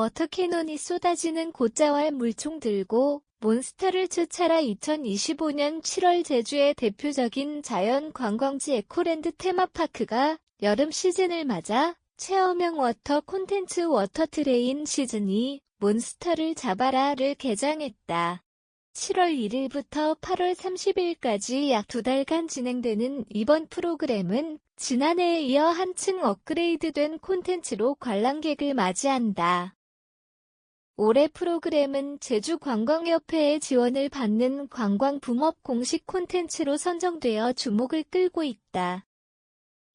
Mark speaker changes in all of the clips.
Speaker 1: 워터캐논이 쏟아지는 곧자왈 물총 들고 몬스터를 쫓아라 2025년 7월 제주의 대표적인 자연 관광지 에코랜드 테마파크가 여름 시즌을 맞아 체험형 워터 콘텐츠 워터 트레인 시즌이 몬스터를 잡아라를 개장했다. 7월 1일부터 8월 30일까지 약 두 달간 진행되는 이번 프로그램은 지난해에 이어 한층 업그레이드된 콘텐츠로 관람객을 맞이한다. 올해 프로그램은 제주관광협회의 지원을 받는 관광붕업 공식 콘텐츠로 선정되어 주목을 끌고 있다.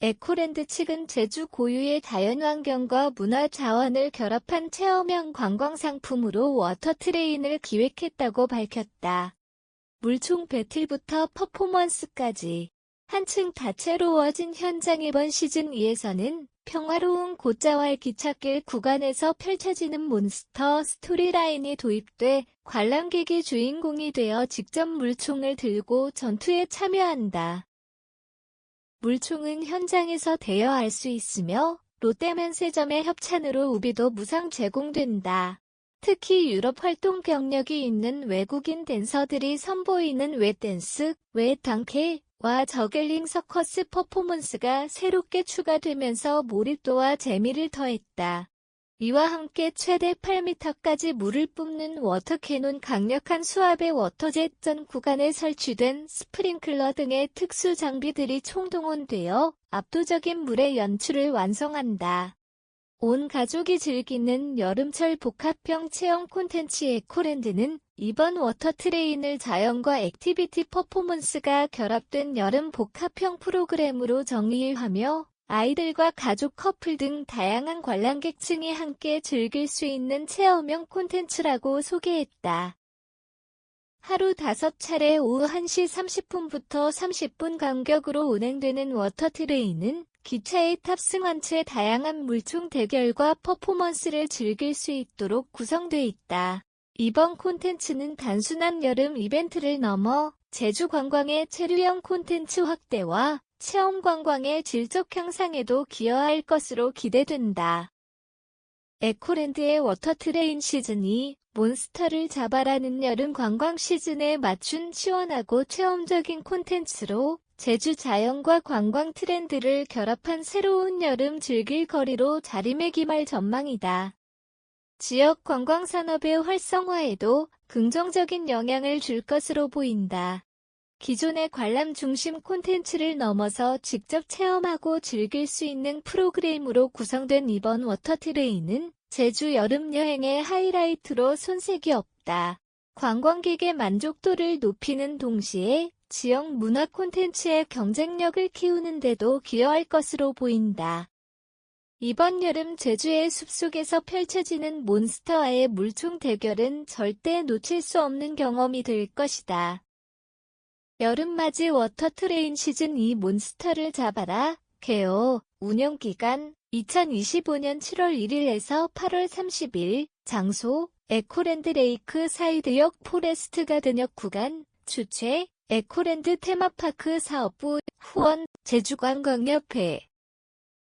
Speaker 1: 에코랜드 측은 제주 고유의 자연환경과 문화 자원을 결합한 체험형 관광상품으로 워터트레인을 기획했다고 밝혔다. 물총 배틀부터 퍼포먼스까지 한층 다채로워진 현장 이번 시즌 2에서는 평화로운 곧자왈 기찻길 구간에서 펼쳐지는 몬스터 스토리라인이 도입돼 관람객이 주인공이 되어 직접 물총을 들고 전투에 참여한다. 물총은 현장에서 대여할 수 있으며 롯데면세점의 협찬으로 우비도 무상 제공된다. 특히 유럽 활동 경력이 있는 외국인 댄서들이 선보이는 웨댄스, 웨탕케 와 저글링 서커스 퍼포먼스가 새롭게 추가되면서 몰입도와 재미를 더했다. 이와 함께 최대 8m까지 물을 뿜는 워터캐논 강력한 수압의 워터젯 전 구간에 설치된 스프링클러 등의 특수 장비들이 총동원되어 압도적인 물의 연출을 완성한다. 온 가족이 즐기는 여름철 복합형 체험 콘텐츠 에코랜드는 이번 워터트레인을 자연과 액티비티 퍼포먼스가 결합된 여름 복합형 프로그램으로 정의하며 아이들과 가족 커플 등 다양한 관람객층이 함께 즐길 수 있는 체험형 콘텐츠라고 소개했다. 하루 5차례 오후 1시 30분부터 30분 간격으로 운행되는 워터트레인은 기차에 탑승한 채 다양한 물총 대결과 퍼포먼스를 즐길 수 있도록 구성돼 있다. 이번 콘텐츠는 단순한 여름 이벤트를 넘어 제주 관광의 체류형 콘텐츠 확대와 체험 관광의 질적 향상에도 기여할 것으로 기대된다. 에코랜드의 워터트레인 시즌이 몬스터를 잡아라는 여름 관광 시즌에 맞춘 시원하고 체험적인 콘텐츠로 제주 자연과 관광 트렌드를 결합한 새로운 여름 즐길 거리로 자리매김할 전망이다. 지역 관광 산업의 활성화에도 긍정적인 영향을 줄 것으로 보인다. 기존의 관람 중심 콘텐츠를 넘어서 직접 체험하고 즐길 수 있는 프로그램으로 구성된 이번 워터트레인은 제주 여름 여행의 하이라이트로 손색이 없다. 관광객의 만족도를 높이는 동시에 지역 문화 콘텐츠의 경쟁력을 키우는 데도 기여할 것으로 보인다. 이번 여름 제주의 숲속에서 펼쳐지는 몬스터와의 물총 대결은 절대 놓칠 수 없는 경험이 될 것이다. 여름맞이 워터트레인 시즌 2 몬스터를 잡아라. 개요. 운영기간 2025년 7월 1일에서 8월 30일. 장소 에코랜드 레이크 사이드역 포레스트 가든역 구간. 주최 에코랜드 테마파크 사업부 후원 제주관광협회